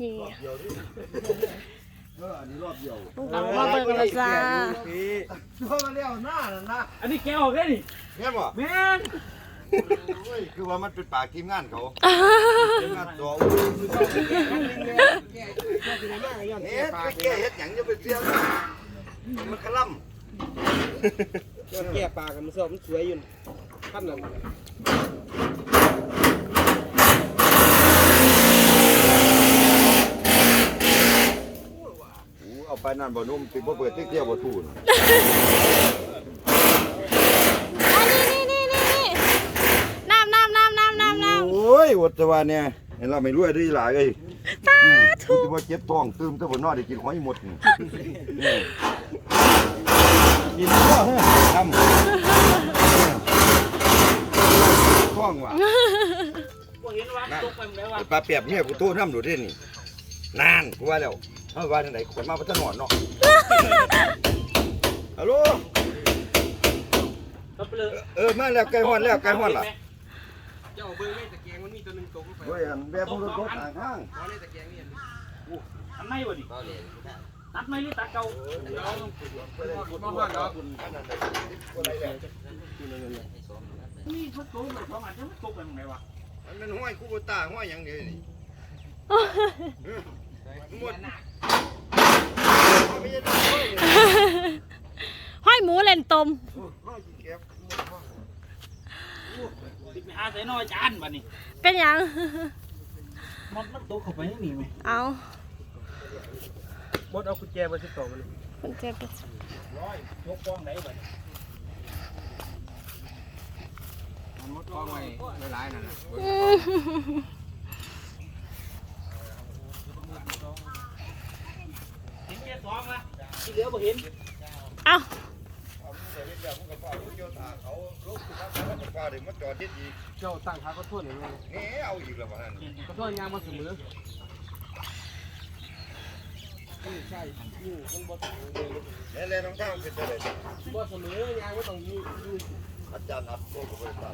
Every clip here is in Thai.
นี่เดียวดิเอออันนี้รอบเดียวเรามาเบิ่งแล้วจ้าช่วงมาเลี้ยวหน้าน่ะนะอันนี้แกออกได้นี่แม่นบ่แม่นโอ้ยคือว่ามันเป็นปากทีมงานเขาทีมงานตัวเฮ็ดไปแก้เฮ็ดหยังจะไปเสียงมันกระล่ำยอดแก่ปลากันมันสอบมันสวยอยู่ขั้นนั้น อู้เอา ไปนั่นบ่นุ่มสิบ่เปิดติ๊กเที่ยวบ่ทูนอันนี้นี่นี่นี่นี่น้ำน้ำน้ำน้ำน้ำน้โอ้ยวัดแตะวันเนี่ยเห็นเราไม่รวยได้หลายเอ้ยำสาธุสิว่าเจ็บท้องตืมแต่บ่นอนได้กินหอยหมดนี่กินบ่เฮ้ยทำท้องว่ะบ่เห็นว่าตกไปหมดแล้วว่ะปลาเปียบเมียกูโตน้ำดูดินี่นานกูว่าแล้ว เฮาว่าจังได๋คนมาบ่ทันนอนเนาะ ฮัลโหลก็เปลือกเออมาแล้วใกล้ฮอดแล้วใกล้ฮอดล่ะเจ้าเบิ้งไม่ตะแกงมันมีตัวหนึงตกลงไปโอ้ยอันแบบพวกรถทางทางเอาในตะแกงนี่อันไหนวะนี่ตัดไหมหรือตัดเก่ามาว่าเนาะนี่มันตกไปสองอันมันตกไปหมดแล้วว่ะมันเป็นห้อยคูโบตาห้อยหยังเดียวนี่ หมดไม่ใช่ห้อยห้อยหมูเล่นตมห้อยเก็บติดไปหาใส่น้อยจานบัดนี้เป็นหยังมันมันตกเข้าไปในนี่ไหมเอาบดเอากุญแจมาสิบสองมันคุณเจ็บปะร้อยยกกองไหนบัดนี้มันมดกองไว้หลายๆนั่นน่ะ อืม เห็นแค่สอง ละที่เหลือบ่เห็นเอาเขาลูกครับเขาฟ้าเดี๋ยวมาจอดที่อีกเจ้าตั้งขาก็โทษเลยนี่เอาอีกแล้ววะนั่นก็โทษยางมาเสมอใช่ยู่มันบ่นี่แหละน้องทางเป็นอะไรบ่เสมอยางไม่ต้องยู่ยู่อาจารย์นัดโตกับไปตา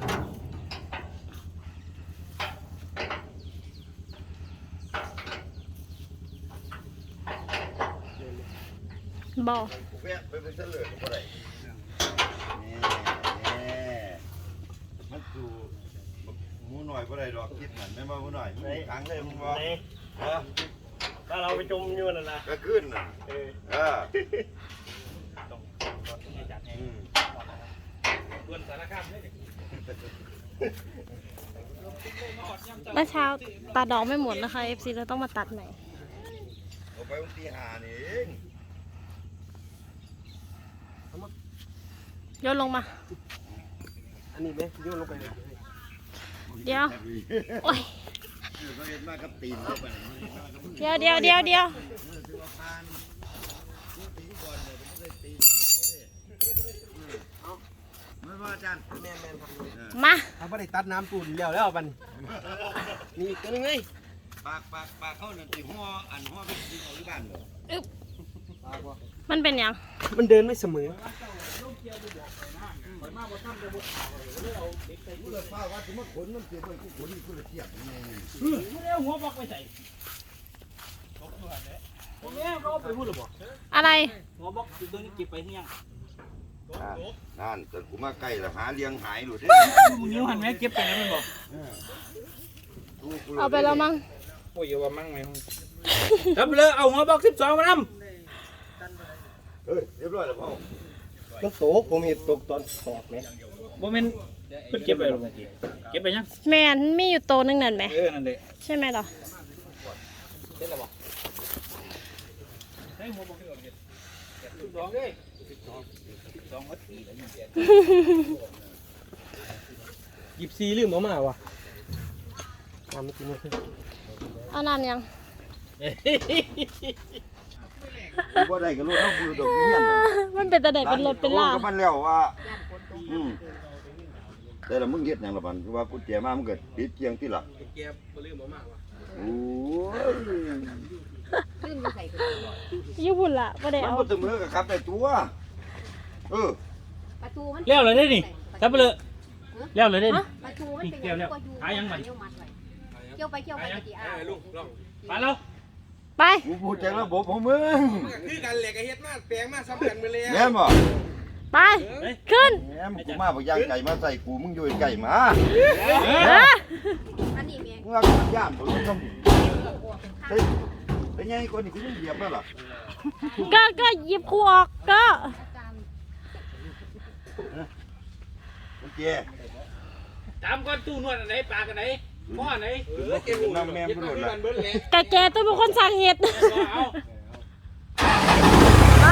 บอแวะไปเป็นเสลือกับอะไรนี่นี่มันดูหมูหน่อยบ่ได้ดอกคิดนั่นแม่มาหมูหน่อยมึงกลางเลยมึงบ่เออถ้าเราไปจมอยู่นั่นน่ะก็ขึ้นน่ะเออเออต้องให้จัดให้อืมเพื่อนสารคามเลยเมื่อเช้าตัดดอกไม่หมดนะคะ FC เราต้องมาตัดใหม่เอาไปวันที่ห้านี่เอง โยนลงมา อันนี้ไหมโยนลงไปเลยเดี๋ยวโอ้ยเขาเห็นมากับตีนเข้าไปเดี๋ยวเดี๋ยวเดี๋ยวเดี๋ยวไม่ว่าอาจารย์แม่นแม่นครับมาถ้าบ่ได้ตัดน้ำปูนแล้วแล้วบัดนี่ตัวนึงไงปากปากปากเขานั่นตีหัวอันหัวเป็นสีเอาหรือบ้านบ่มันเป็นหยัง มันเดินไม่เสมอ กูเลยฟ้าว่าถึงมาขนมันเสียไปกูขนกูเลยเทียบยังไงไม่ได้เอาหัวบอกไปใส่ผมแม่ก็เอาไปพูดหรือเปล่าอะไรหัวบอกคือตัวนี้เก็บไปเฮียงนั่นจนกูมาใกล้แล้วหาเลี้ยงหายหลุดมึงนิ้วหันแม่เก็บไปแล้วมันบอกเอาไปแล้วมั้งโอ้ยอย่าว่ามั่งไหมครับเลยเอาหัวบอกสิบสองมานเฮ้ยเรียบร้อยแล้วพ่อ มันโตกผมเห็นตกตอนตอกไหมำบ่แม่นเพิ่นเก็บไปหรอกเมื่อกี้เก็บไปยังแมนมีอยู่โตวนึงนั่นไหม เออนั่นแหละใช่ไหมล่ะให้หัวบอกให้ก่อนเก็บสิบสองเด้สิบสองสิบสองวัดปีแล้วนี่เดียวหยิบซีลืมเอามาวะทำไม่กินเลยเอาน้ำยังกู บ่ได้ก็รู้เท่ากูดอกเงี้ยนมันเป็นตะเด็ดเป็นรถเป็นลาก็มันแล้วว่า อืมแต่ละมึงเฮ็ดหยังละบันคือว่ากูแจมามึงเกิดปิดเกียงที่หลักแกบ่ลืมเอามาวะโอ้ยญี่ปุ่นละไม่ได้มันเอาบ่เสมอกับครับได้ตัว เออ ประตูมันเลี้ยวเลยได้นี่ครับเลยเลี้ยวเลยได้นี่ ประตูมันเป็นเกี่ยวแล้วก็อยู่หายังบัด เกี่ยวมัดไว้เกี่ยวไปเกี่ยวไปกี่อ้าวลูกลอง ไปแล้ว ไปกูพูดจากระบบของมึงคือกันแหละก็เฮ็ดมาแปลงมาซ้ำกันไปเลยแม่นบ่ไปขึ้นแม่นกูมาบอกย่างไก่มาใส่กูมึงอยู่ไก่มาเออมึงเอากูย่ามตัวมึงต้องเฮ้ยเป็นไงคนนี้กูยังเหยียบแล้วล่ะก็ก็หยิบคู่ออกก็โอเคตามก้อนตู้นวดอันไหนปลากันไหน หม้อไหนเออเก็บน้ำแม่งเก็บไปหมมาดที่ละมันเบิ้ลแหละกะแกต้องเป็นคนสั่งเห็ด เอา ไป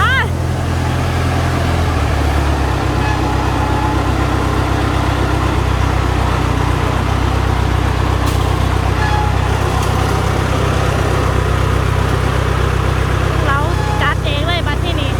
เราจัดเองเลยบัดที่นี้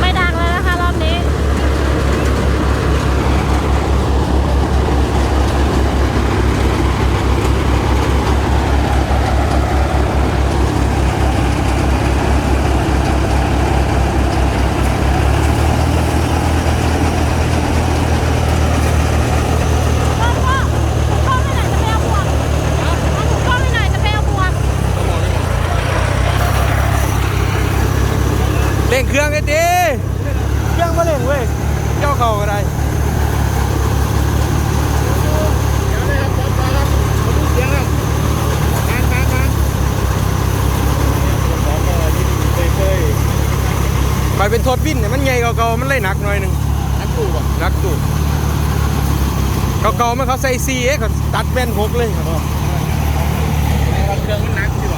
ไม่ดังแล้วนะคะรอบนี้ พ่อพ่อพ่อไปไหนจะไปเอาบวกพ่อไปไหนจะไปเอาบวก เร่งเครื่องไอ้ตีเครื่องมาเร่งเว้ยเจ้าเข่าก็ได้ ไปเป็นโทษวินเนี่ยมันใหญ่เก่าๆมันเลยหนักหน่อยหนึงหนักตู้ป่ะหนักตู้เก่าๆมันเขาใส่ซีเอ็กเขาตัดแว่นหกเลยครับเครื่องมันหนักอยู่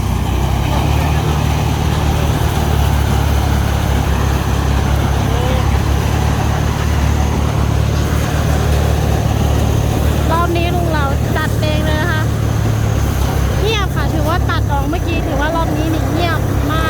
รอบนี้ลุงเราจัดเองเลยนะคะ เงียบค่ะ ถือว่าตัดออกเมื่อกี้ถือว่ารอบนี้นี่เงียบมาก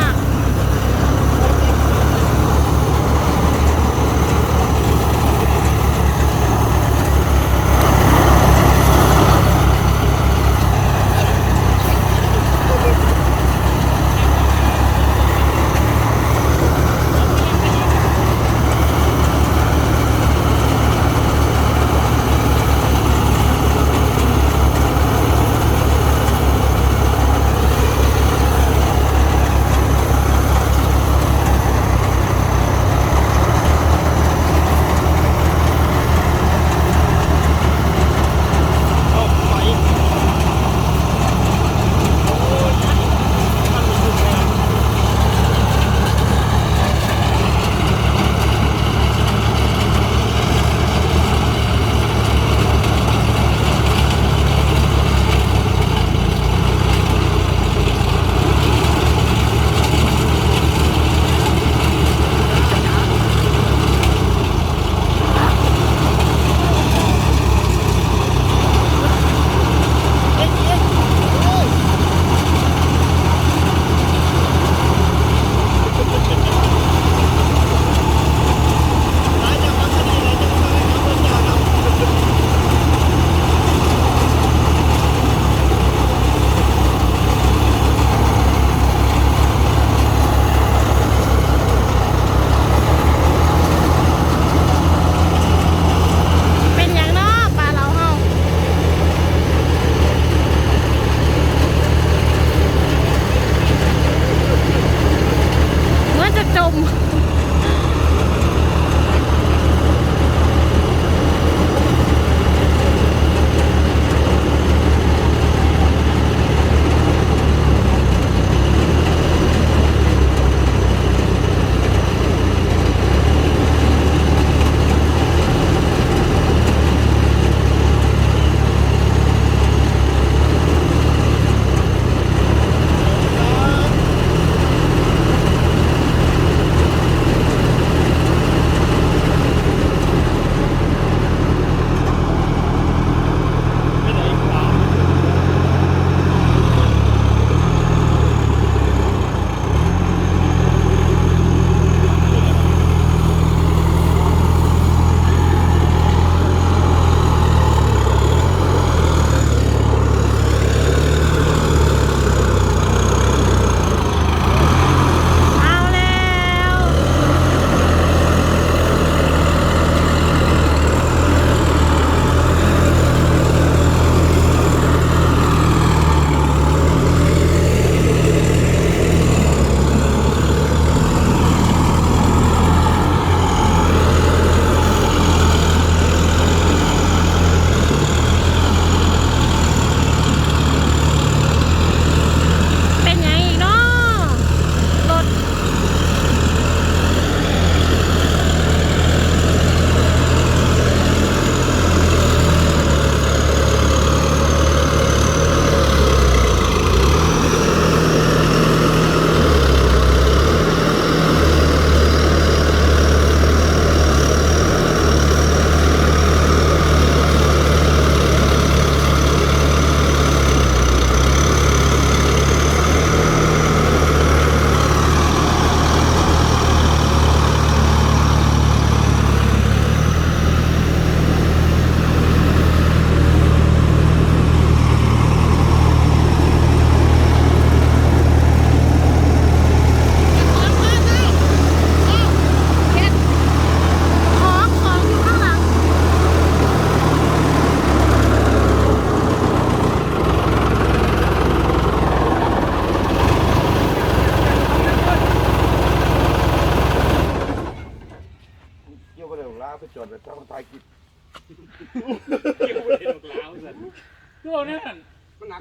ตัวนั่น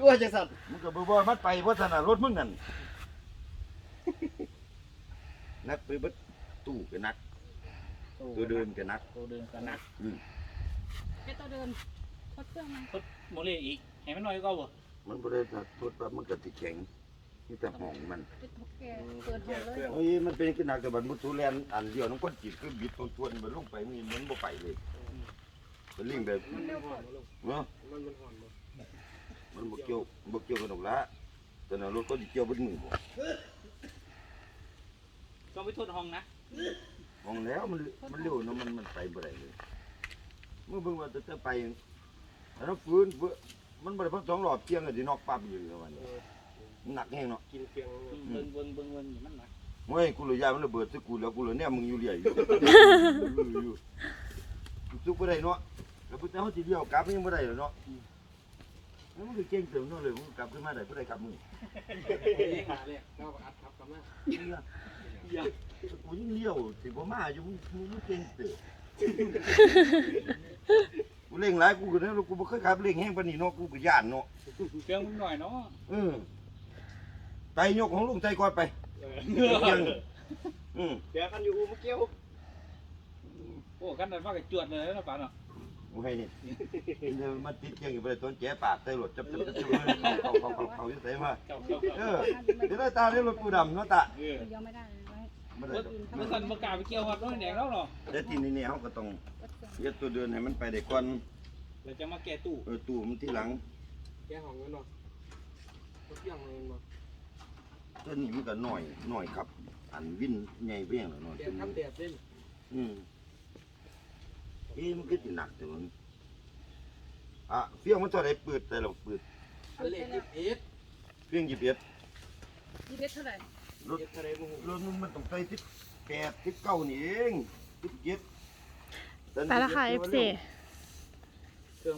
กลัวจังสัตว์มึงก็บ่บ่มันไปเพราะถนัดรถมึงนั่นนักไปเบิดตู้ก็นัก ตัวเดินก็นัก ตัวเดินกันนักแค่ตัวเดินทดเครื่องมันทดโมเลอีกให้มันน้อยก็บ่มันบ่ได้ถ้าทดปั๊บมันก็สิแข็งมีแต่ห้องมัน เป็นทดแกเปิดหัวเลยโอ้ยมันเป็นขนาดกับบัดมุทุแลนอันเดียวน้องก้นจิตคือบิดตรงทวนมันลงไปมันมันบ่ไปเลย เป็นลิงแบบเนาะมันบ่เกี่ยวบ่เกี่ยวกันหรอกละแต่น่ะรถก็สิเกี่ยวเบนมือบ่ต้องไปทดห้องนะมองแล้วมันมันเร็วเนาะมันมันไปบ่ได้เลยเมื่อเบิ่งว่าจะจะไปอันนั้นฟื้นเบิ่งมันบ่ได้เพิ่งสองรอบเที่ยงก็สินอกปั๊บอยู่ประมาณนี้มันหนักแฮงเนาะกินเพียงเบิ่งเบิ่งเบิ่งเบิ่งมันนะเฮ้ยกูเลยยายมันระเบิดใส่กูแล้วกูเลยแนมมึงอยู่เรื่อยอยู่อยู่ซุกบ่ได้เนาะ แล้วพุทธเจ้าสิเดียวกลับยังบ่ได้เนาะแล้วมันก็เก่งเติมเนาะเลยมึงกลับขึ้นมาได้บ่ได้กลับมึงขาเลยเราอัดทับกันมาเนี่ยกูยิ่งเลี้ยวสิบ่มาอยู่มึงมึงมึงเก่งเติบกูเร่งหลายกูก็เนี่ยกูบ่เคยขับเร่งแห้งปานนี้เนาะกูก็ย่านเนาะเครื่องมันหน่อยเนาะเออไตยกของลุงใจก่อนไปเกียงอืมเดี๋ยวกันอยู่เมื่อกี้โอ้กันได้มากับจวดเลยนะป่าเนาะ กูให้นี่เดี๋ยวมันติดเกียงอยู่บ่ได้ต้นแจ๊ปากใส่รถจับจับจับจับเขาเขาเขาเขาอยู่ไสมาเจ้าเจ้าเออเดี๋ยวได้ตาได้รถปูดำเนาะตาเออเดียวไม่ได้เลยไว้บ่ได้รถดอกมันสั่นประกาศไปเกี่ยวฮอดน้อยแดงแล้วเนาะแต่ทีนี้เนี่ยเขาก็ต้องทดเครื่องเย็ดตัวเดินให้มันไปได้ก่อนเราจะมาแก้ตู้เออตู้มันที่หลังแกห้องกันเนาะทุกอย่างเลยเนาะตัวนี้มันก็น้อยน้อยครับ อันวินใหญ่เพียงแล้วเนาะแกทำแดดเล่นอืม เอ๊ะมันก็สิหนักแต่มันอะเฟี้ยงมันเท่าไหร่เปิดแต่เราเปิดอันเล็กยิบเอ็ดเฟี้ยง21ยี่สิบเท่าไหร่รถเอ็ดทะเลมึงรถมันมันต้องใส่18 19นี่เอง17ไปแล้วค่ะ FC